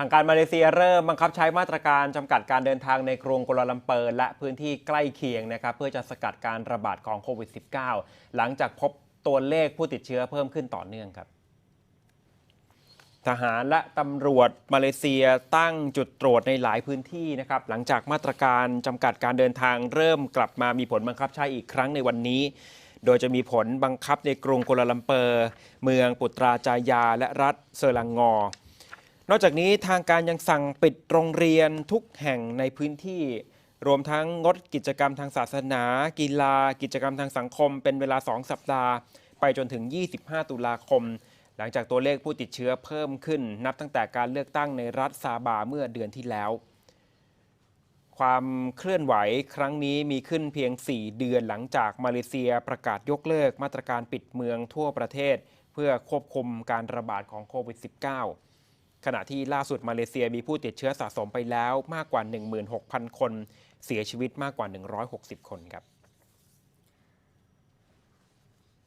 ทางการมาเลเซียเริ่มบังคับใช้มาตรการจำกัดการเดินทางในกรุงกัวลาลัมเปอร์และพื้นที่ใกล้เคียงนะครับเพื่อจะสกัดการระบาดของโควิด -19 หลังจากพบตัวเลขผู้ติดเชื้อเพิ่มขึ้นต่อเนื่องครับทหารและตำรวจมาเลเซียตั้งจุดตรวจในหลายพื้นที่นะครับหลังจากมาตรการจำกัดการเดินทางเริ่มกลับมามีผลบังคับใช้อีกครั้งในวันนี้ โดยจะมีผลบังคับในกรุงกัวลาลัมเปอร์ เมืองปุตราจายาและรัฐเซอรังงอ นอกจากนี้ทางการยังสั่งปิดโรงเรียนทุกแห่งในพื้นที่ รวมทั้งงดกิจกรรมทางศาสนา กีฬา กิจกรรมทางสังคม เป็นเวลา 2 สัปดาห์ ไปจนถึง 25 ตุลาคม หลังจากตัวเลขผู้ติดเชื้อเพิ่มขึ้น นับตั้งแต่การเลือกตั้งในรัฐซาบาเมื่อเดือนที่แล้ว ความเคลื่อนไหวครั้งนี้มีขึ้นเพียง 4 เดือนหลังจากมาเลเซียประกาศยกเลิกมาตรการปิดเมืองทั่วประเทศ เพื่อควบคุมการระบาดของโควิด -19 ขณะที่ล่าสุดมาเลเซียมีผู้ติดเชื้อสะสมไปแล้วมากกว่า 16,000 คน เสียชีวิตมากกว่า 160 คนครับ